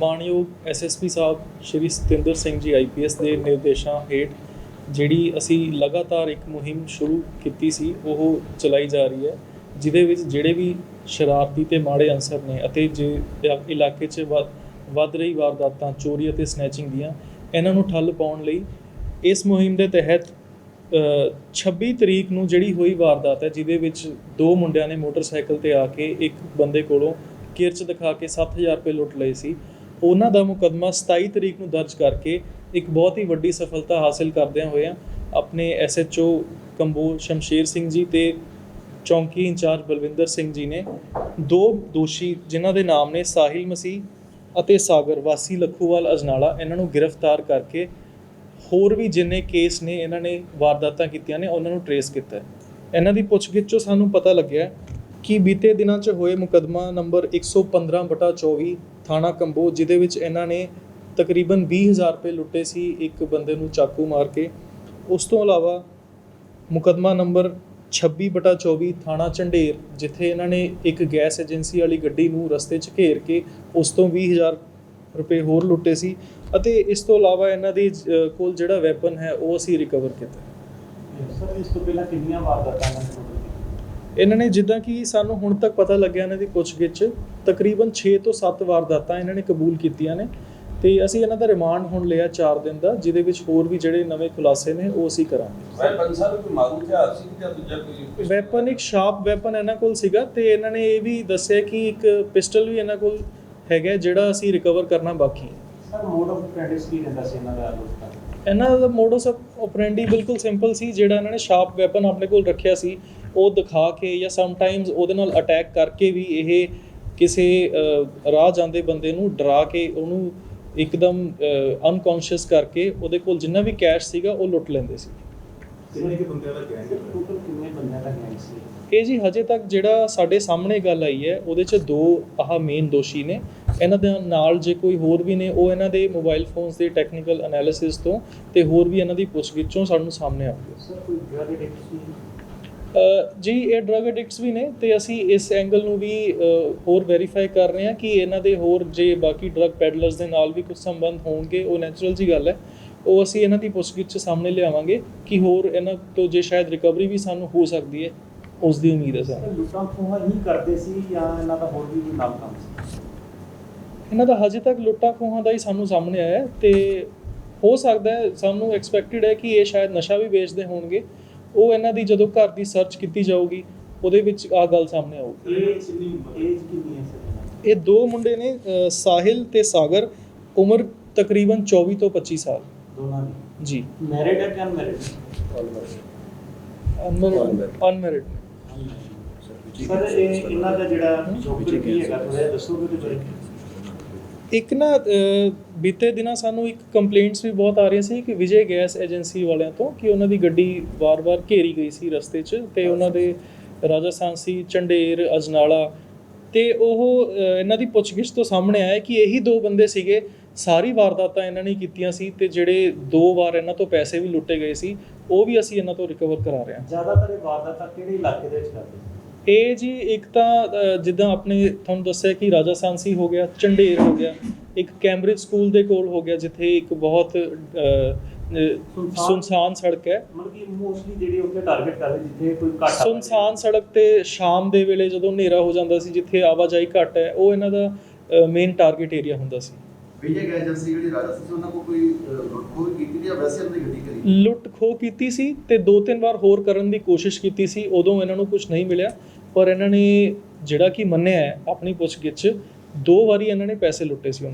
ਮਾਨਯੋਗ ਐਸਐਸਪੀ ਸਾਹਿਬ ਸ਼੍ਰੀ ਸਤਿੰਦਰ ਸਿੰਘ ਜੀ ਆਈਪੀਐਸ ਦੇ ਨਿਰਦੇਸ਼ਾਂ ਹੇਠ ਜਿਹੜੀ ਅਸੀਂ ਲਗਾਤਾਰ ਇੱਕ ਮੁਹਿੰਮ ਸ਼ੁਰੂ ਕੀਤੀ ਸੀ ਉਹ ਚਲਾਈ ਜਾ ਰਹੀ ਹੈ ਜਿਹਦੇ ਵਿੱਚ ਜਿਹੜੇ ਵੀ ਸ਼ਰਾਰਤੀ ਤੇ ਮਾੜੇ ਅਨਸਰ ਨੇ ਅਤੇ ਜੇ ਇਲਾ- ਇਲਾਕੇ 'ਚ ਵ- ਵੱਧ ਰਹੀ ਵਾਰਦਾਤਾਂ ਚੋਰੀ ਅਤੇ ਸਨੈਚਿੰਗ ਦੀਆਂ ਇਹਨਾਂ ਨੂੰ ਠੱਲ ਪਾਉਣ ਲਈ ਇਸ ਮੁਹਿੰਮ ਦੇ ਤਹਿਤ ਅ, 26 ਤਰੀਕ ਨੂੰ ਜਿਹੜੀ ਹੋਈ ਵਾਰਦਾਤ ਹੈ ਜਿਹਦੇ ਵਿੱਚ ਦੋ ਮੁੰਡਿਆਂ ਨੇ ਮੋਟਰਸਾਈਕਲ ਤੇ ਆ ਕੇ ਇੱਕ ਬੰਦੇ ਕੋਲੋਂ ਕਿਰਚ ਦਿਖਾ ਕੇ 7000 ਰੁਪਏ ਲੁੱਟ ਲਏ ਸੀ। ਉਹਨਾਂ ਦਾ ਮੁਕੱਦਮਾ 27 ਤਰੀਕ ਨੂੰ ਦਰਜ ਕਰਕੇ ਇੱਕ ਬਹੁਤ ਹੀ ਵੱਡੀ ਸਫਲਤਾ ਹਾਸਲ ਕਰਦਿਆਂ ਹੋਇਆਂ ਆਪਣੇ ਐਸਐਚਓ ਕੰਬੋ ਸ਼ਮਸ਼ੇਰ ਸਿੰਘ ਜੀ ਤੇ ਚੌਂਕੀ ਇੰਚਾਰਜ ਬਲਵਿੰਦਰ ਸਿੰਘ ਜੀ ਨੇ ਦੋ ਦੋਸ਼ੀ ਜਿਨ੍ਹਾਂ ਦੇ ਨਾਮ ਨੇ ਸਾਹਿਲ ਮਸੀਹ ਅਤੇ ਸਾਗਰ, ਵਾਸੀ ਲਖੂਵਾਲ ਅਜਨਾਲਾ, ਇਹਨਾਂ ਨੂੰ ਗ੍ਰਿਫਤਾਰ ਕਰਕੇ ਹੋਰ ਵੀ ਜਿੰਨੇ ਕੇਸ ਨੇ ਇਹਨਾਂ ਨੇ ਵਾਰਦਾਤਾਂ ਕੀਤੀਆਂ ਨੇ, ਉਹਨਾਂ ਨੂੰ ਟਰੇਸ ਕੀਤਾ ਇਹਨਾਂ ਦੀ ਪੁੱਛਗਿੱਛ ਚੋਂ ਸਾਨੂੰ ਪਤਾ ਲੱਗਿਆ ਕਿ ਬੀਤੇ ਦਿਨਾਂ 'ਚ ਹੋਏ ਮੁਕੱਦਮਾ ਨੰਬਰ 115 ਬਟਾ 24 ਥਾਣਾ ਕੰਬੋ ਜਿਹਦੇ ਵਿੱਚ ਇਹਨਾਂ ਨੇ ਤਕਰੀਬਨ 20000 ਰੁਪਏ ਲੁੱਟੇ ਸੀ ਇੱਕ ਬੰਦੇ ਨੂੰ ਚਾਕੂ ਮਾਰ ਕੇ। ਉਸ ਤੋਂ ਇਲਾਵਾ ਮੁਕੱਦਮਾ ਨੰਬਰ 26 ਬਟਾ 24 ਥਾਣਾ ਝੰਡੇਰ, ਜਿੱਥੇ ਇਹਨਾਂ ਨੇ ਇੱਕ ਗੈਸ ਏਜੰਸੀ ਵਾਲੀ ਗੱਡੀ ਨੂੰ ਰਸਤੇ 'ਚ ਘੇਰ ਕੇ ਉਸ ਤੋਂ 20000 ਰੁਪਏ ਹੋਰ ਲੁੱਟੇ ਸੀ ਅਤੇ ਇਸ ਤੋਂ ਇਲਾਵਾ ਇਹਨਾਂ ਦੀ ਕੋਲ ਜਿਹੜਾ ਵੈਪਨ ਹੈ, ਉਹ ਅਸੀਂ ਰਿਕਵਰ ਕੀਤਾ। ਸਰ ਇਸ ਤੋਂ ਪਹਿਲਾਂ ਕਿੰਨੀਆਂ ਵਾਰਦਾਤਾਂ ਨੇ ਇਹਨਾਂ ਨੇ ਜਿੱਦਾਂ ਕਿ ਸਾਨੂੰ ਹੁਣ ਤੱਕ ਪਤਾ ਲੱਗਿਆ ਇਹਨਾਂ ਦੀ ਪੁੱਛਗਿੱਛ ਤਕਰੀਬਨ 6 ਤੋਂ 7 ਵਾਰਦਾਤਾਂ ਇਹਨਾਂ ਨੇ ਕਬੂਲ ਕੀਤੀਆਂ ਨੇ ਤੇ ਅਸੀਂ ਇਹਨਾਂ ਦਾ ਰਿਮਾਂਡ ਹੁਣ ਲਿਆ 4 ਦਿਨ ਦਾ ਜਿਹਦੇ ਵਿੱਚ ਹੋਰ ਵੀ ਜਿਹੜੇ ਨਵੇਂ ਖੁਲਾਸੇ ਨੇ ਉਹ ਅਸੀਂ ਕਰਾਂਗੇ। ਵੈਪਨ ਸਰ ਕੋਈ ਮਾਰੂ ਹਥਿਆਰ ਸੀ ਜਾਂ ਦੂਜਾ ਕੋਈ ਵੈਪਨ ਇੱਕ ਸ਼ਾਰਪ ਵੈਪਨ ਇਹਨਾਂ ਕੋਲ ਸੀਗਾ ਤੇ ਇਹਨਾਂ ਨੇ ਇਹ ਵੀ ਦੱਸਿਆ ਕਿ ਇੱਕ ਪਿਸਟਲ ਵੀ ਇਹਨਾਂ ਕੋਲ ਹੈਗਾ ਜਿਹੜਾ ਅਸੀਂ ਰਿਕਵਰ ਕਰਨਾ ਬਾਕੀ ਹੈ। ਸਰ ਮੋਡ ਆਫ ਪ੍ਰੈਕਟਿਸ ਕੀ ਰਹਿੰਦਾ ਸੀ ਇਹਨਾਂ ਦਾ ਲੋਕਾਂ ਇਹਨਾਂ ਦਾ ਮੋਡਸ ਆਪਰੈਂਡੀ ਬਿਲਕੁਲ ਸਿੰਪਲ ਸੀ ਜਿਹੜਾ ਇਹਨਾਂ ਨੇ ਸ਼ਾਰਪ ਵੈਪਨ ਆਪਣੇ ਕੋਲ ਰੱਖਿਆ ਸੀ। ਉਹ ਦਿਖਾ ਕੇ ਜਾਂ ਸਮ ਟਾਈਮਸ ਉਹਦੇ ਨਾਲ ਅਟੈਕ ਕਰਕੇ ਵੀ ਇਹ ਕਿਸੇ ਰਾਹ ਜਾਂਦੇ ਬੰਦੇ ਨੂੰ ਡਰਾ ਕੇ ਉਹਨੂੰ ਇੱਕਦਮ ਅਨਕੌਂਸ਼ੀਅਸ ਕਰਕੇ ਉਹਦੇ ਕੋਲ ਜਿੰਨਾ ਵੀ ਕੈਸ਼ ਸੀਗਾ ਉਹ ਲੁੱਟ ਲੈਂਦੇ ਸੀ। ਕਿੰਨੇ ਕਿ ਬੰਦਿਆਂ ਦਾ ਗੈਂਗ ਟੋਟਲ ਕਿੰਨੇ ਬੰਦਿਆਂ ਦਾ ਗੈਂਗ ਸੀ? ਇਹ ਜੀ ਹਜੇ ਤੱਕ ਜਿਹੜਾ ਸਾਡੇ ਸਾਹਮਣੇ ਗੱਲ ਆਈ ਹੈ ਉਹਦੇ 'ਚ ਦੋ ਆਹ ਮੇਨ ਦੋਸ਼ੀ ਨੇ। ਇਹਨਾਂ ਦੇ ਨਾਲ ਜੇ ਕੋਈ ਹੋਰ ਵੀ ਨੇ ਉਹ ਇਹਨਾਂ ਦੇ ਮੋਬਾਈਲ ਫੋਨਸ ਦੇ ਟੈਕਨੀਕਲ ਐਨਾਲਿਸਿਸ ਤੋਂ ਤੇ ਹੋਰ ਵੀ ਇਹਨਾਂ ਦੀ ਪੁੱਛਗਿੱਛੋਂ ਸਾਨੂੰ ਸਾਹਮਣੇ ਆਉਂਦੇ ਸਰ ਕੋਈ ਡਰਗ ਐਡਿਕਟ ਸੀ ਜੀ ਇਹ ਡਰਗ ਐਡਿਕਟਸ ਵੀ ਨੇ ਤੇ ਅਸੀਂ ਇਸ ਐਂਗਲ ਨੂੰ ਵੀ ਹੋਰ ਵੈਰੀਫਾਈ ਕਰ ਰਹੇ ਹਾਂ ਕਿ ਇਹਨਾਂ ਦੇ ਹੋਰ ਜੇ ਬਾਕੀ ਡਰਗ ਪੈਡਲਰਸ ਦੇ ਨਾਲ ਵੀ ਕੁਝ ਸੰਬੰਧ ਹੋਣਗੇ ਉਹ ਨੈਚੁਰਲ ਜੀ ਗੱਲ ਹੈ। ਉਹ ਅਸੀਂ ਇਹਨਾਂ ਦੀ ਪੁੱਛਗਿੱਛ ਸਾਹਮਣੇ ਲਿਆਵਾਂਗੇ ਕਿ ਹੋਰ ਇਹਨਾਂ ਤੋਂ ਜੇ ਸ਼ਾਇਦ ਰਿਕਵਰੀ ਵੀ ਸਾਨੂੰ ਹੋ ਸਕਦੀ ਹੈ ਉਸ ਦੀ ਉਮੀਦ ਹੈ ਸਾਨੂੰ। ਲੁੱਟਾਂ ਖੋਹਾਂ ਹੀ ਕਰਦੇ ਸੀ ਜਾਂ ਇਹਨਾਂ ਦਾ ਹੋਰ ਵੀ ਕੋਈ ਨਾਮ ਕੰਮ ਸੀ? ਇਹਨਾਂ ਦਾ ਹਜੇ ਤੱਕ ਲੁੱਟਾਂ ਖੋਹਾਂ ਦਾ ਹੀ ਸਾਨੂੰ ਸਾਹਮਣੇ ਆਇਆ ਤੇ ਹੋ ਸਕਦਾ ਹੈ ਸਾਨੂੰ ਐਕਸਪੈਕਟਿਡ ਹੈ ਕਿ ਇਹ ਸ਼ਾਇਦ ਨਸ਼ਾ ਵੀ ਵੇਚਦੇ ਹੋਣਗੇ। ਉਹ ਇਹਨਾਂ ਦੀ ਜਦੋਂ ਘਰ ਦੀ ਸਰਚ ਕੀਤੀ ਜਾਊਗੀ ਉਹਦੇ ਵਿੱਚ ਆ ਗੱਲ ਸਾਹਮਣੇ ਆਊਗੀ। ਏਜ ਕਿੰਨੀ ਹੈ ਸਰ? ਇਹ ਦੋ ਮੁੰਡੇ ਨੇ ਸਾਹਿਲ ਤੇ ਸਾਗਰ ਉਮਰ ਤਕਰੀਬਨ 24 ਤੋਂ 25 ਸਾਲ। ਦੋਨਾਂ ਦੀ? ਜੀ। ਮੈਰਿਡ ਹੈ ਕਿ ਅਨਮੈਰਿਡ ਅਨਮੈਰਿਡ ਸਰ ਇਹ ਇਹਨਾਂ ਦਾ ਜਿਹੜਾ ਪਿਛੋਕੜ ਕੀ ਹੈਗਾ ਥੋੜਾ ਦੱਸੋਗੇ ਤੇ ਇੱਕ ਨਾ ਬੀਤੇ ਦਿਨਾਂ ਸਾਨੂੰ ਇੱਕ ਕੰਪਲੇਂਟਸ ਵੀ ਬਹੁਤ ਆ ਰਹੀਆਂ ਸੀ ਕਿ ਵਿਜੇ ਗੈਸ ਏਜੰਸੀ ਵਾਲਿਆਂ ਤੋਂ ਕਿ ਉਹਨਾਂ ਦੀ ਗੱਡੀ ਵਾਰ-ਵਾਰ ਘੇਰੀ ਗਈ ਸੀ ਰਸਤੇ 'ਚ ਤੇ ਉਹਨਾਂ ਦੇ ਰਾਜਸਥਾਨ ਸੀ ਚੰਡੇਰ ਅਜਨਾਲਾ ਤੇ ਉਹ ਇਹਨਾਂ ਦੀ ਪੁੱਛਗਿੱਛ ਤੋਂ ਸਾਹਮਣੇ ਆਇਆ ਕਿ ਇਹੀ ਦੋ ਬੰਦੇ ਸੀਗੇ। ਸਾਰੀ ਵਾਰਦਾਤਾਂ ਇਹਨਾਂ ਨੇ ਕੀਤੀਆਂ ਸੀ ਤੇ ਜਿਹੜੇ ਦੋ ਵਾਰ ਇਹਨਾਂ ਤੋਂ ਪੈਸੇ ਵੀ ਲੁੱਟੇ ਗਏ ਸੀ, ਉਹ ਵੀ ਅਸੀਂ ਇਹਨਾਂ ਤੋਂ ਰਿਕਵਰ ਕਰਾ ਰਹੇ ਹਾਂ। ਜ਼ਿਆਦਾਤਰ ਇਹ ਵਾਰਦਾਤਾਂ ਕਿਹੜੇ ਇਲਾਕੇ ਦੇ ਵਿੱਚ ਕਰਦੇ? ਇਹ ਜੀ ਇੱਕ ਤਾਂ ਅ, ਜਿੱਦਾਂ ਆਪਣੇ ਤੁਹਾਨੂੰ ਦੱਸਿਆ ਕਿ ਰਾਜਾ ਸਾਂਸੀ ਹੋ ਗਿਆ ਚੰਡੇਰ ਹੋ ਗਿਆ ਇੱਕ ਕੈਂਬਰਿਜ ਸਕੂਲ ਦੇ ਕੋਲ ਹੋ ਗਿਆ ਜਿੱਥੇ ਇੱਕ ਬਹੁਤ ਅ, ਅ, ਸੁਨਸਾਨ ਸੜਕ ਹੈ। ਮਤਲਬ ਕਿ ਮੋਸਟਲੀ ਜਿਹੜੇ ਉੱਥੇ ਟਾਰਗੇਟ ਕਰਦੇ ਜਿੱਥੇ ਕੋਈ ਘੱਟ ਸੁਨਸਾਨ ਸੜਕ ਤੇ ਸ਼ਾਮ ਦੇ ਵੇਲੇ ਜਦੋਂ ਹਨੇਰਾ ਹੋ ਜਾਂਦਾ ਸੀ ਜਿੱਥੇ ਆਵਾਜਾਈ ਘੱਟ ਹੈ ਉਹ ਇਹਨਾਂ ਦਾ ਮੇਨ ਟਾਰਗੇਟ ਏਰੀਆ ਹੁੰਦਾ ਸੀ। ਵਿਜੇ ਗੈਸ ਏਜੰਸੀ ਜਿਹੜੀ ਰਾਜਾ ਸੀ ਉਹਨਾਂ ਕੋਲ ਕੋਈ ਲੁੱਟਖੋ ਕੀਤੀ ਜਾਂ ਵੈਸੇ ਉਹਨਾਂ ਦੀ ਗੱਡੀ ਕਰੀ? ਲੁੱਟ ਖੋਹ ਕੀਤੀ ਸੀ ਤੇ ਦੋ ਤਿੰਨ ਵਾਰ ਹੋਰ ਕਰਨ ਦੀ ਕੋਸ਼ਿਸ਼ ਕੀਤੀ ਸੀ ਉਦੋਂ ਇਹਨਾਂ ਨੂੰ ਕੁਝ ਨਹੀਂ ਮਿਲਿਆ। ਪਰ ਇਹਨਾਂ ਨੇ ਜਿਹੜਾ ਕਿ ਮੰਨਿਆ ਹੈ ਆਪਣੀ ਪੁੱਛਗਿੱਛ 'ਚ, ਦੋ ਵਾਰੀ ਇਹਨਾਂ ਨੇ ਪੈਸੇ ਲੁੱਟੇ ਸੀ ਉਹਨਾਂ